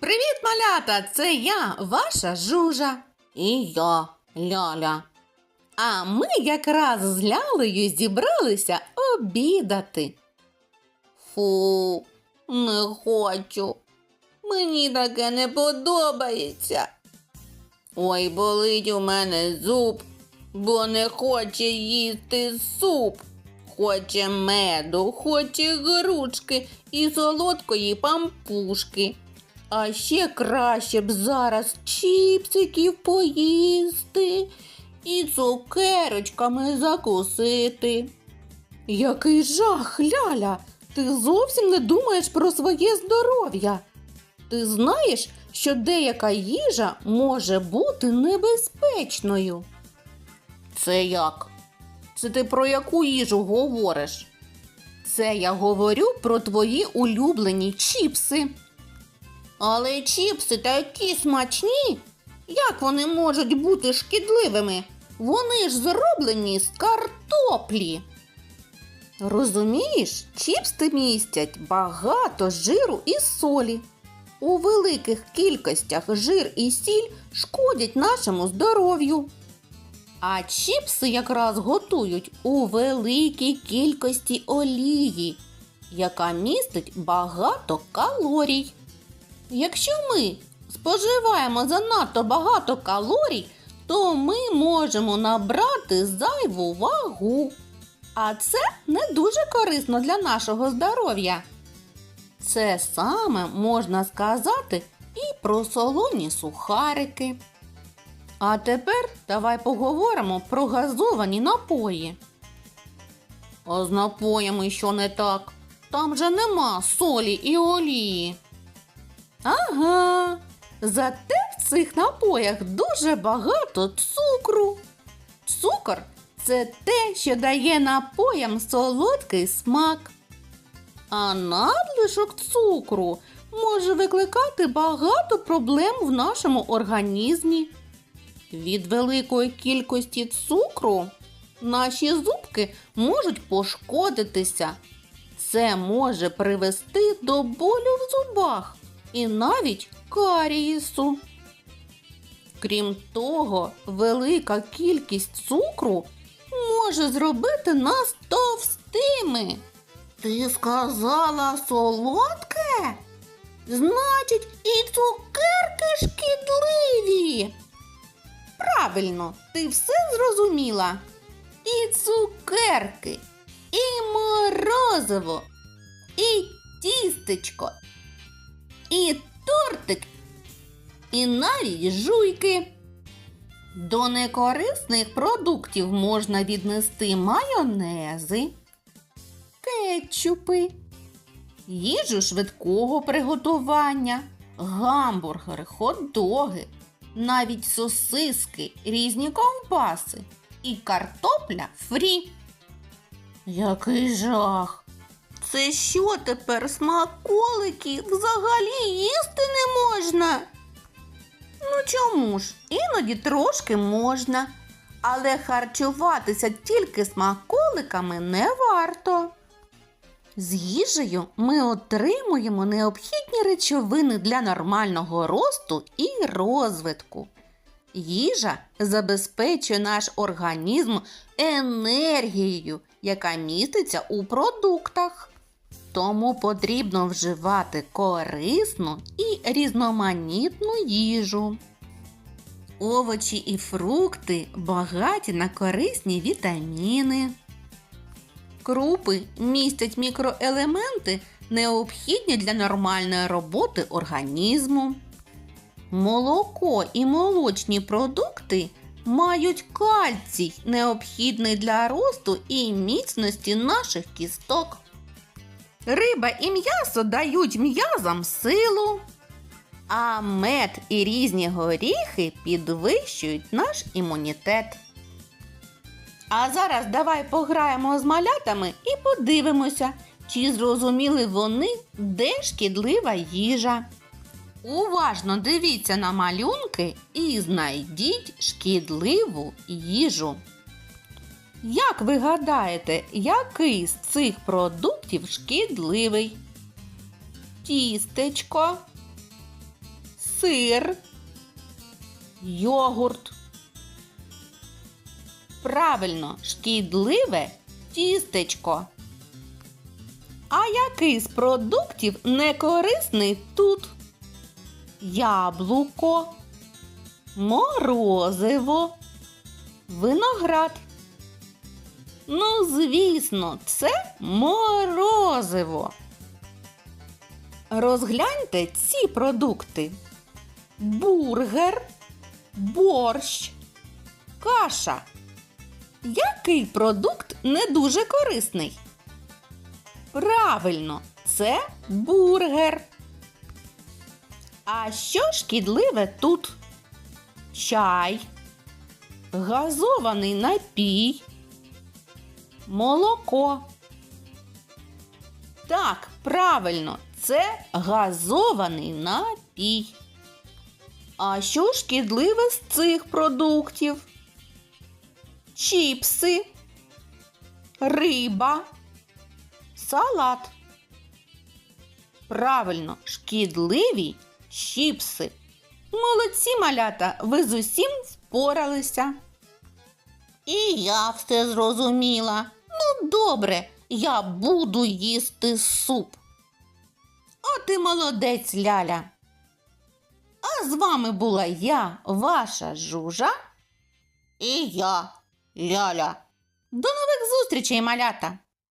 Привіт, малята! Це я, ваша жужа. І я, Ляля. А ми якраз з Лялею зібралися обідати. Фу, не хочу. Мені таке не подобається. Ой, болить у мене зуб, бо не хоче їсти суп. Хоче меду, хоче грушки і солодкої пампушки. А ще краще б зараз чіпсиків поїсти і цукерочками закусити. Який жах, Ляля! Ти зовсім не думаєш про своє здоров'я. Ти знаєш, що деяка їжа може бути небезпечною. Це як? Це ти про яку їжу говориш? Це я говорю про твої улюблені чіпси. Але чіпси такі смачні. Як вони можуть бути шкідливими? Вони ж зроблені з картоплі. Розумієш, чіпси містять багато жиру і солі. У великих кількостях жир і сіль шкодять нашому здоров'ю. А чіпси якраз готують у великій кількості олії, яка містить багато калорій. Якщо ми споживаємо занадто багато калорій, то ми можемо набрати зайву вагу. А це не дуже корисно для нашого здоров'я. Це саме можна сказати і про солоні сухарики. А тепер давай поговоримо про газовані напої. А з напоями що не так? Там же нема солі і олії. Ага. Зате в цих напоях дуже багато цукру. Цукор це те, що дає напоям солодкий смак. А надлишок цукру може викликати багато проблем в нашому організмі. Від великої кількості цукру наші зубки можуть пошкодитися. Це може привести до болю в зубах і навіть карієсу. Крім того, велика кількість цукру може зробити нас товстими. Ти сказала солодке? Значить, і цукерки шкідливі. Правильно, ти все зрозуміла. І цукерки, і морозиво, і тістечко, і тортик, і навіть жуйки. До некорисних продуктів можна віднести майонези, кетчупи, їжу швидкого приготування, гамбургери, хот-доги, навіть сосиски, різні ковбаси і картопля фрі. Який жах! Це що тепер смаколики взагалі їсти не можна? Ну чому ж? Іноді трошки можна, але харчуватися тільки смаколиками не варто. З їжею ми отримуємо необхідні речовини для нормального росту і розвитку. Їжа забезпечує наш організм енергією, яка міститься у продуктах. Тому потрібно вживати корисну і різноманітну їжу. Овочі і фрукти багаті на корисні вітаміни. Крупи містять мікроелементи, необхідні для нормальної роботи організму. Молоко і молочні продукти мають кальцій, необхідний для росту і міцності наших кісток. Риба і м'ясо дають м'язам силу, а мед і різні горіхи підвищують наш імунітет. А зараз давай пограємо з малятами і подивимося, чи зрозуміли вони, де шкідлива їжа. Уважно дивіться на малюнки і знайдіть шкідливу їжу. Як ви гадаєте, який з цих продуктів шкідливий? Тістечко, сир, йогурт. Правильно, шкідливе тістечко. А який з продуктів некорисний тут? Яблуко, морозиво, виноград. Ну, звісно, це морозиво. Розгляньте ці продукти: бургер, борщ, каша. Який продукт не дуже корисний? Правильно, це бургер. А що шкідливе тут? Чай, газований напій, молоко. Так, правильно, це газований напій. А що шкідливе з цих продуктів? Чіпси, риба, салат. Правильно, шкідливі чіпси. Молодці малята, ви з усім впоралися. І я все зрозуміла. Ну, добре, я буду їсти суп. О, ти молодець, Ляля. А з вами була я, ваша жужа. І я, Ляля. До нових зустрічей, малята!